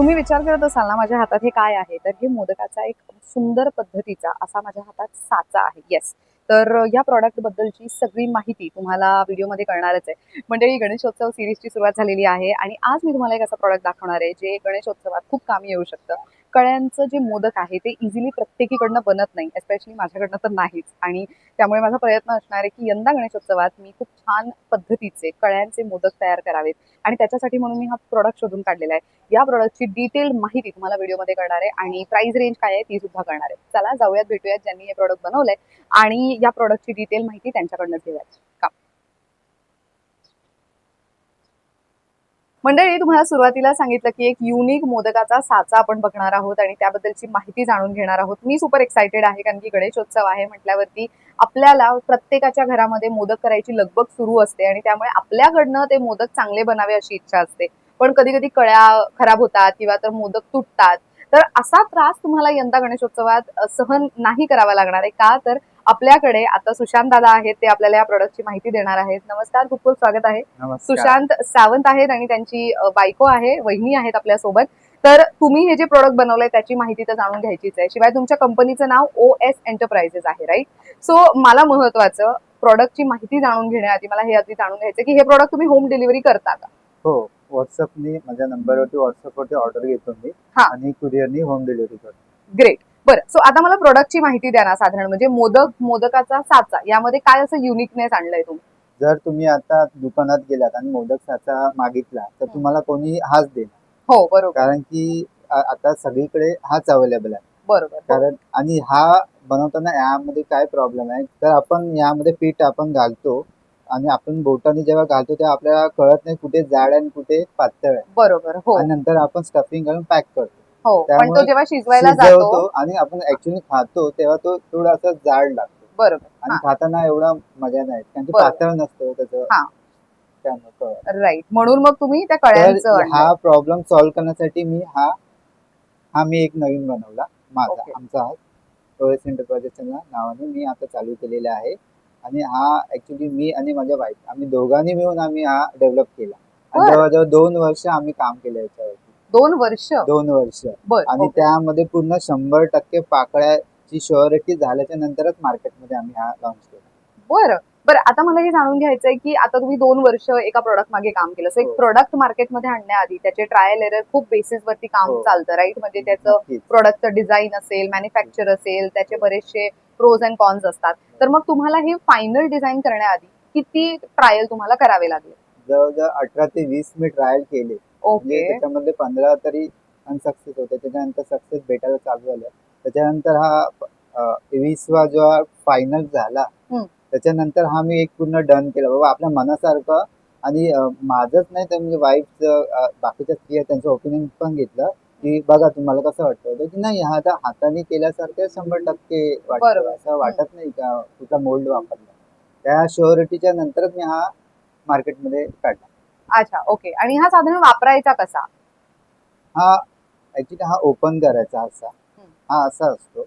तुम्ही विचार करत असाल ना माझ्या हातात हे काय आहे? तर हे मोदकाचा एक सुंदर पद्धतीचा असा माझ्या हातात साचा आहे. येस तर या प्रॉडक्ट बद्दलची सगळी माहिती तुम्हाला व्हिडिओमध्ये कळणारच आहे. मंडळी गणेशोत्सव सिरीजची सुरुवात झालेली आहे आणि आज मी तुम्हाला एक असा प्रॉडक्ट दाखवणार आहे जे गणेशोत्सवात खूप कामी येऊ शकतं. कळ्यांचं जे मोदक आहे ते इझिली प्रत्येकीकडनं बनत नाही एस्पेशली माझ्याकडनं तर नाहीच. आणि त्यामुळे माझा प्रयत्न असणार आहे की यंदा गणेशोत्सवात मी खूप छान पद्धतीचे कळ्यांचे मोदक तयार करावेत. आणि त्याच्यासाठी म्हणून मी हा प्रॉडक्ट शोधून काढलेला आहे. या प्रॉडक्टची डिटेल माहिती तुम्हाला व्हिडिओमध्ये करणार आहे आणि प्राइस रेंज काय आहे ती सुद्धा करणार आहे. चला जाऊयात भेटूयात ज्यांनी हे प्रॉडक्ट बनवलंय. आणि या प्रॉडक्टची डिटेल माहिती त्यांच्याकडनं घेऊयात. का मंडळी तुम्हाला सुरुवातीला सांगितलं की एक युनिक मोदकाचा साचा आपण बघणार आहोत आणि त्याबद्दलची माहिती जाणून घेणार आहोत. मी सुपर एक्सायटेड आहे कारण की गणेशोत्सव आहे म्हटल्यावरती आपल्याला प्रत्येकाच्या घरामध्ये मोदक करायची लगबग सुरू असते आणि त्यामुळे आपल्याकडनं ते मोदक चांगले बनावे अशी इच्छा असते. पण कधी कधी कळ्या खराब होतात किंवा तर मोदक तुटतात. तर असा त्रास तुम्हाला यंदा गणेशोत्सवात सहन नाही करावा लागणार आहे का? तर आपल्याकडे आता सुशांत दादा आहेत ते आपल्याला या प्रोडक्टची माहिती देणार आहेत. नमस्कार खूप खूप स्वागत आहे. सुशांत सावंत आहेत आणि त्यांची बायको आहे वहिनी आहेत आपल्यासोबत तर तुम्ही हे जे प्रोडक्ट बनवलंय त्याची माहिती तर जाणून घ्यायचीच आहे. शिवाय तुमच्या कंपनीचं नाव ओ एस एंटरप्राइजेस आहे राईट सो मला महत्वाचं प्रोडक्टची माहिती जाणून घेण्याआधी मला हे आधी जाणून घ्यायचं की हे प्रोडक्ट तुम्ही होम डिलिव्हरी करता का? हो व्हॉट्सअपनी माझ्या नंबरवरती व्हॉट्सअपवरती ऑर्डर घेतो मी. आणि कुरिअरनी होम डिलिव्हरी करतो. ग्रेट बरं सो आता मला प्रोडक्टची माहिती द्या ना साधारण म्हणजे मोदक मोदकाचा साचा यामध्ये काय असं युनिकनेस आणलंय तुम्ही? जर तुम्ही आता दुकानात गेलात आणि मोदक साचा मागितला तर. तुम्हाला कोणी हाच देणार. हो बरोबर. कारण की आ- आता सगळीकडे हाच अवेलेबल आहे. बरोबर. कारण आणि हा बनवताना यामध्ये काय प्रॉब्लेम आहे? तर आपण यामध्ये पीठ आपण घालतो आणि आपण बोटाने जेव्हा घालतो तेव्हा आपल्याला कळत नाही कुठे जाड आहे आणि कुठे पातळ आहे. बरोबर हो. आणि नंतर आपण स्टफिंग घालून पॅक करतो. हो पण तो त्यामुळे जेव्हा शिजवायला शिजवतो जातो आणि आपण ऍक्च्युली खातो तेव्हा तो थोडासा जाड लागतो बरोबर आणि हा. खाताना एवढा मजा नाही कारण की. पातळ नसतं त्याचं हा. त्यामुळे कळत. राईट म्हणून मग तुम्ही त्या तर कळ्यांचं. हा प्रॉब्लेम सॉल्व्ह करण्यासाठी मी हा हा मी एक नवीन बनवला माझा Okay. आमचा हा ओएस एंटरप्राइजेसच्या नावाने मी आता चालू केलेला आहे आणि हा ऍक्च्युली मी आणि माझ्या वाईफ आम्ही दोघांनी मिळून आम्ही हा डेव्हलप केला आणि बरं. जवळजवळ दोन वर्ष आम्ही काम केलं याच्यावरती दोन वर्ष? दोन वर्ष. बर आणि त्यामध्ये पूर्ण शंभर टक्के पाकळ्याची शुअरिटी झाल्याच्या नंतरच मार्केटमध्ये आम्ही हा लॉन्च केला. बरं बरं. आता मला हे जाणून घ्यायचंय की आता तुम्ही दोन वर्ष एका प्रोडक्ट मागे काम केलं. सो एक हो. प्रोडक्ट मार्केटमध्ये आणण्याआधी त्याचे ट्रायल एरर खूप बेसिस वरती काम हो. चालतं राईट म्हणजे त्याचं नक्कीच. प्रोडक्टचं डिझाईन असेल मॅन्युफॅक्चर असेल त्याचे बरेचसे प्रोज अँड कॉन्स असतात. तर मग तुम्हाला हे फायनल डिझाईन करण्याआधी किती ट्रायल तुम्हाला करावे लागले? जवळजवळ अठरा ते वीस मी ट्रायल केले. ओके त्याच्यामध्ये पंधरा तरी अनसक्सेस होते. त्याच्यानंतर सक्सेस भेटायला चालू झालं. त्याच्यानंतर हा वीसवा जो फायनल झाला हम्म. त्याच्यानंतर हा मी एक पूर्ण डन केला. बाबा आपल्या मनासारखं आणि अं, माझंच नाही तर म्हणजे वाईफचं बाकीच्या स्त्री आहेत त्यांचं ओपिनियन पण घेतलं की बघा तुम्हाला कसं वाटतं तर की नाही हा आता हाताने केल्यासारखं शंभर टक्के वाटतं बरोबर. असं वाटत नाही का? कुठला मोल्ड वापरला. त्या शुअरिटीच्या नंतरच मी हा मार्केटमध्ये काढला. अच्छा ओके आणि हा साधारण वापरायचा कसा? हा ऍक्च्युली हा ओपन करायचा असा. हा असा असतो.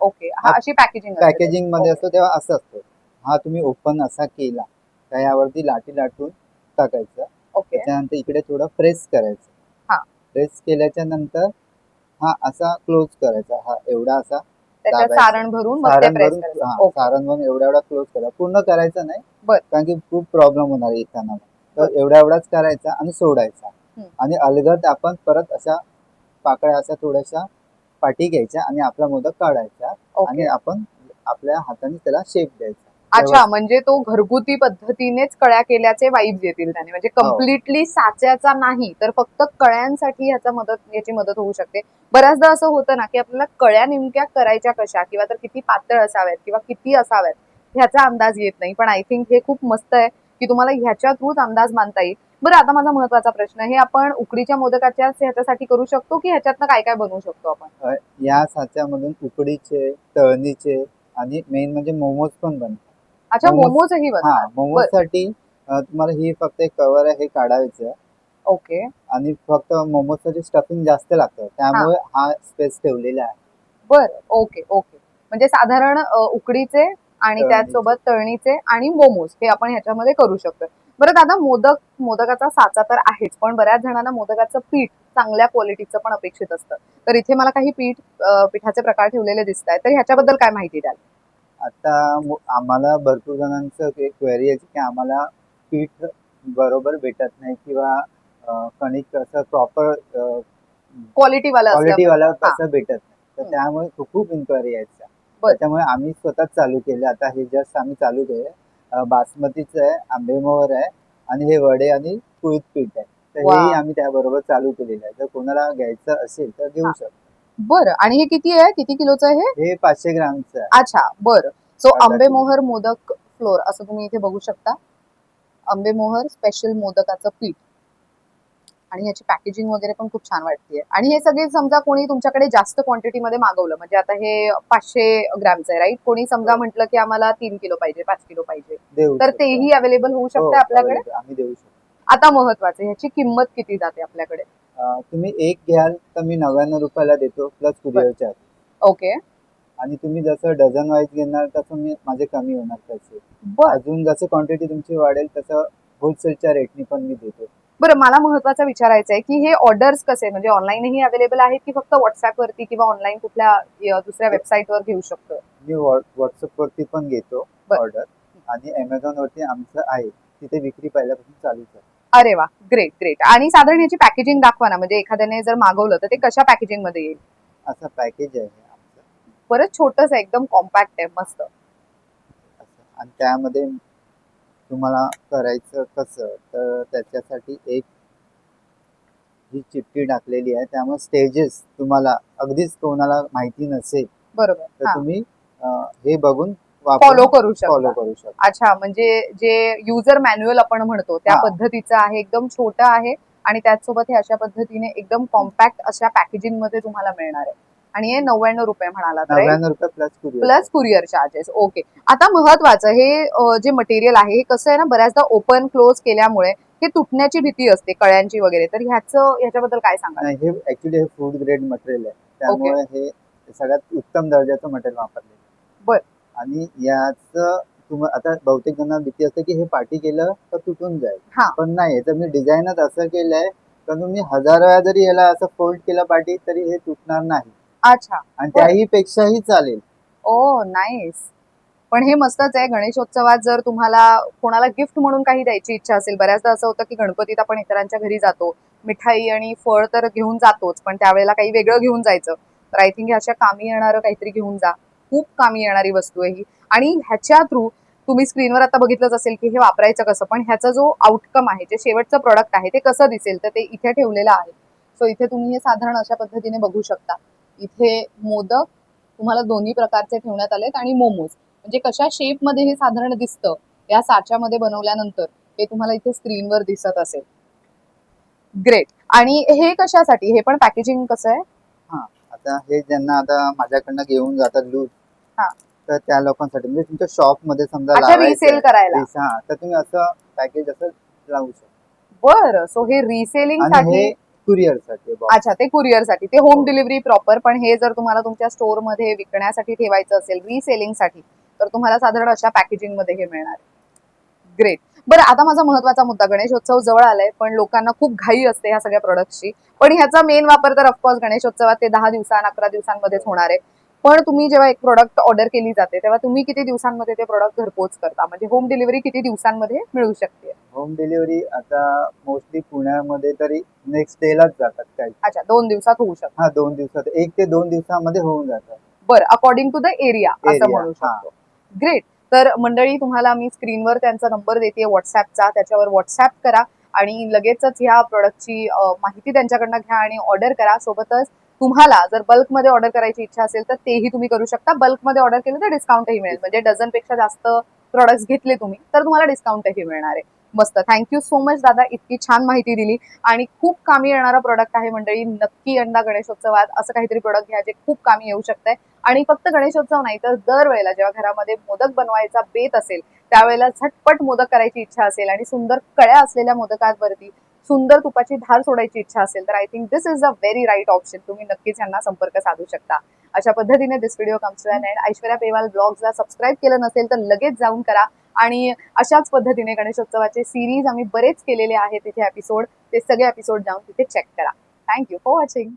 ओके हा हा अशी पॅकेजिंग पॅकेजिंगमध्ये. असतो तेव्हा असं असतो. हा तुम्ही ओपन असा केला. त्या यावरती लाटी लाटून टाकायचं. ओके त्याच्यानंतर इकडे थोडं प्रेस करायचं. हा. प्रेस केल्याच्यानंतर हा असा क्लोज करायचा. हा एवढा असा त्याच्यात दाबायचं. सारण भरून मग ते सारण प्रेस भरून करायचं. ओके सारण भरून एवढा एवढा क्लोज करा. पूर्ण करायचं नाही. बर. कारण की खूप प्रॉब्लेम होणार येताना. तर एवढा एवढाच करायचा आणि सोडायचा. आणि अलगद आपण परत अशा पाकळ्या अशा थोड्याशा पाठी घ्यायच्या आणि आपला मोदक काढायचा आणि आपण आपल्या हाताने त्याला शेप द्यायचा. अच्छा म्हणजे तो घरगुती पद्धतीनेच कळ्या केल्याचे वाईब्स येतील त्याने. म्हणजे हो. कम्प्लिटली साच्याचा नाही तर फक्त कळ्यांसाठी ह्याचा मदत याची मदत होऊ शकते. बऱ्याचदा असं होतं ना की आपल्याला कळ्या नेमक्या करायच्या कशा किंवा तर किती पातळ असाव्यात किंवा किती असाव्यात ह्याचा अंदाज येत नाही. पण आय थिंक हे खूप मस्त आहे. की तुम्हाला ह्याच्या थ्रूच अंदाज मानता येईल. बरं आता माझा महत्त्वाचा प्रश्न हे आपण उकडीच्या मोदकाच्या ह्याच्यासाठी करू शकतो की ह्याच्यातनं काय काय बनवू शकतो आपण? या साच्यामधून उकडीचे तळणीचे आणि मेन म्हणजे मोमोज पण बनतात. अच्छा मोमोज- हा बनतात मोमोजसाठी तुम्हाला ही फक्त एक कवर आहे हे काढायचं ओके. आणि फक्त मोमोजसाठी स्टफिंग जास्त लागतं त्यामुळे हा. स्पेस ठेवलेला आहे. बर ओके ओके. म्हणजे साधारण उकडीचे आणि. त्याचसोबत तळणीचे आणि मोमोज हे आपण ह्याच्यामध्ये करू शकतो बरं दादा मोदक मोदकाचा साचा तर आहेच पण बऱ्याच जणांना मोदकाचं पीठ चांगल्या क्वालिटीचं पण अपेक्षित असतं तर इथे मला काही पीठ पिठाचे प्रकार ठेवलेले दिसत आहेत तर ह्याच्याबद्दल काय माहिती द्याल आता आम्हाला भरपूर जणांचं एक क्वेरी आहे की आम्हाला पीठ बरोबर भेटत नाही किंवा कणिक असं प्रॉपर क्वालिटी वाला क्वालिटी असल्यामुळे. वाला कसं भेटत नाही तर. त्यामुळे खूप- खूप इन्क्वायरी यायच्या बरं. त्याच्यामुळे आम्ही स्वतःच चालू केले. आता हे जस्ट आम्ही चालू केले बासमतीचं आहे आंबेमोहर आहे आणि हे वडे आणि कुळीत पीठ आहे. तर. हेही आम्ही त्याबरोबर चालू केलेलं आहे. जर कोणाला घ्यायचं असेल तर घेऊ हा. शकतो. बरं. आणि हे किती आहे? किती किलोचं आहे हे? हे पाचशे ग्रामचं आहे. अच्छा बरं. सो आंबेमोहर मोदक फ्लोर असं तुम्ही इथे बघू शकता. आंबेमोहर स्पेशल मोदकाचं पीठ. आणि ह्याची पॅकेजिंग वगैरे पण खूप छान वाटते आणि हे सगळे समजा कोणी तुमच्याकडे जास्त क्वांटिटी मध्ये मागवलं म्हणजे आता हे पाचशे ग्रॅमचं आहे राईट कोणी समजा म्हटलं की आम्हाला तीन किलो पाहिजे पाच किलो पाहिजे तर. तेही अवेलेबल होऊ हो, शकते आपल्याकडे? available. आम्ही देऊ शकतो. आता महत्वाचं ह्याची किंमत किती जाते आपल्याकडे? तुम्ही एक घ्याल तर मी नव्याण्णव रुपयाला देतो प्लस कुरिअर चार्ज ओके. आणि तुम्ही जसं डझन वाईज घेणार तसं मी माझे कमी होणार पैसे. अजून जसं क्वांटिटी तुमची वाढेल तसं होलसेलच्या रेटनी पण मी देतो. बरं मला महत्वाचं विचारायचं आहे की हे ऑर्डर्स कसे म्हणजे ऑनलाईनही अवेलेबल आहेत की फक्त व्हॉट्सअप वरती किंवा ऑनलाईन कुठल्या दुसऱ्या वेबसाईट वर घेऊ शकतो? मी व्हॉट्सअप वरती पण घेतो. ऑर्डर आणि अमेझॉन वरती आमचं आहे. तिथे विक्री पहिल्यापासून चालूच आहे अरे वा ग्रेट ग्रेट आणि साधारण याची पॅकेजिंग दाखवा ना. म्हणजे एखाद्याने जर मागवलं तर ते कशा पॅकेजिंगमध्ये येईल? असं पॅकेज आहे आमचं. बरंच छोटस एकदम कॉम्पॅक्ट आहे मस्त. आणि त्यामध्ये तुम्हाला करायचं कसं तर त्याच्यासाठी एक ही चिठ्ठी टाकलेली आहे. त्यामुळे स्टेजेस तुम्हाला अगदीच कोणाला माहिती नसेल बरोबर. तर तुम्ही अं, हे बघून फॉलो करू फॉलो शकता करू शकता. अच्छा म्हणजे जे युजर मॅन्युअल आपण म्हणतो त्या हा. पद्धतीचं आहे एकदम छोटं आहे आणि त्याचसोबत हे अशा पद्धतीने एकदम कॉम्पॅक्ट अशा पॅकेजिंगमध्ये तुम्हाला मिळणार आहे. आणि हे नव्याण्णव रुपये म्हणाला नव्याण्णव रुपये plus courier plus courier charges okay आता महत्वाचं हे जे मटेरियल आहे हे कसं आहे ना बऱ्याचदा ओपन क्लोज केल्यामुळे हे तुटण्याची भीती असते कळ्यांची वगैरे. तर ह्याचं ह्याच्याबद्दल काय सांगा हे ऍक्च्युली हे फूड ग्रेड मटेरियल आहे. त्यामुळे हे सगळ्यात उत्तम दर्जाचं मटेरियल वापरलेलं आहे. बर. आणि याच तुम आता बहुतेक जणांना भीती असते की हे पाठी केलं तर तुटून जाईल. हा. पण नाही तर मी डिझाईनच असं केलंय तर तुम्ही हजार वेळा जरी याला असं फोल्ड केलं पाठी तरी हे तुटणार नाही. अच्छा. आणि. त्याही पेक्षाही चालेल. ओ नाईस पण हे मस्तच आहे गणेशोत्सवात जर तुम्हाला कोणाला गिफ्ट म्हणून काही द्यायची इच्छा असेल बऱ्याचदा असं होतं की गणपतीत आपण इतरांच्या घरी जातो मिठाई आणि फळ तर घेऊन जातोच पण त्यावेळेला काही वेगळं घेऊन जायचं. तर आय थिंक अशा कामी येणारं काहीतरी घेऊन जा. खूप कामी येणारी वस्तू आहे ही. आणि ह्याच्या थ्रू तुम्ही स्क्रीनवर आता बघितलंच असेल की हे वापरायचं कसं पण ह्याचा जो आउटकम आहे जे शेवटचं प्रोडक्ट आहे ते कसं दिसेल तर ते इथे ठेवलेलं आहे. सो इथे तुम्ही हे साधारण अशा पद्धतीने बघू शकता. इथे मोदक तुम्हाला दोन्ही प्रकारचे ठेवण्यात आलेत आणि मोमोज. म्हणजे कशा शेपमध्ये हे साधारण दिसतं या साच्यामध्ये बनवल्यानंतर हे तुम्हाला इथे स्क्रीनवर दिसत असेल. ग्रेट आणि हे कशासाठी? हे पण पॅकेजिंग कसं आहे? आता हे ज्यांना आता माझ्याकडनं घेऊन जातात लूज हा. तर त्या लोकांसाठी म्हणजे तुमच्या शॉपमध्ये समजा अच्छा लावायचं रिसेल आहे. करायला. हा तर तुम्ही असं पॅकेज असं लावू शकता. बरं. सो हे रिसेलिंग आणि हे साठी box. अच्छा ते कुरिअरसाठी ते होम डिलिव्हरी प्रॉपर पण हे जर तुम्हाला तुमच्या स्टोअरमध्ये विकण्यासाठी ठेवायचं असेल रिसेलिंगसाठी तर तुम्हाला साधारण अशा पॅकेजिंगमध्ये हे मिळणार ग्रेट बरं आता माझा महत्त्वाचा मुद्दा गणेशोत्सव जवळ आलाय पण लोकांना खूप घाई असते ह्या सगळ्या प्रोडक्टची पण ह्याचा मेन वापर तर ऑफकोर्स गणेशोत्सवात ते दहा दिवसां अकरा दिवसांमध्येच होणार आहे. पण तुम्ही जेव्हा एक प्रोडक्ट ऑर्डर केली जाते तेव्हा तुम्ही किती दिवसांमध्ये ते प्रोडक्ट घरपोच करता म्हणजे होम डिलिव्हरी किती दिवसांमध्ये मिळू शकते? होम डिलिव्हरी आता मोस्टली पुण्यामध्ये तरी नेक्स्ट डेलाच जातात काही. अच्छा दोन दिवसात होऊ शकते. हा दोन दिवसात. एक ते दोन दिवसामध्ये होऊन जातात बरं अकॉर्डिंग टू द एरिया असं म्हणू हा. शकतो. ग्रेट तर मंडळी तुम्हाला मी स्क्रीनवर त्यांचा नंबर देते व्हॉट्सअपचा त्याच्यावर व्हॉट्सअप करा आणि लगेचच ह्या प्रोडक्टची माहिती त्यांच्याकडनं घ्या आणि ऑर्डर करा. सोबतच तुम्हाला जर बल्कमध्ये ऑर्डर करायची इच्छा असेल तर तेही तुम्ही करू शकता. बल्कमध्ये ऑर्डर केलं तर डिस्काउंटही मिळेल. म्हणजे डझनपेक्षा जास्त प्रोडक्ट्स घेतले तुम्ही तर तुम्हाला डिस्काउंटही मिळणार आहे. मस्त. थँक्यू सो मच दादा इतकी छान माहिती दिली. आणि खूप कामी येणारा प्रोडक्ट आहे मंडळी नक्की यंदा गणेशोत्सवात असं काहीतरी प्रोडक्ट घ्या जे खूप कामी येऊ शकतंय. आणि फक्त गणेशोत्सव नाही तर दरवेळेला जेव्हा घरामध्ये मोदक बनवायचा बेत असेल त्यावेळेला झटपट मोदक करायची इच्छा असेल आणि सुंदर कळ्या असलेल्या मोदकांवरती सुंदर तुपाची धार सोडायची इच्छा असेल तर I think this is a very right option तुम्ही नक्कीच यांना संपर्क साधू शकता. अशा पद्धतीने this video comes to end Aishwarya Pewal ब्लॉगला subscribe केलं नसेल तर लगेच जाऊन करा. आणि अशाच पद्धतीने गणेशोत्सवाचे सिरीज आम्ही बरेच केलेले आहेत तिथे एपिसोड ते सगळे एपिसोड जाऊन तिथे चेक करा. Thank you for watching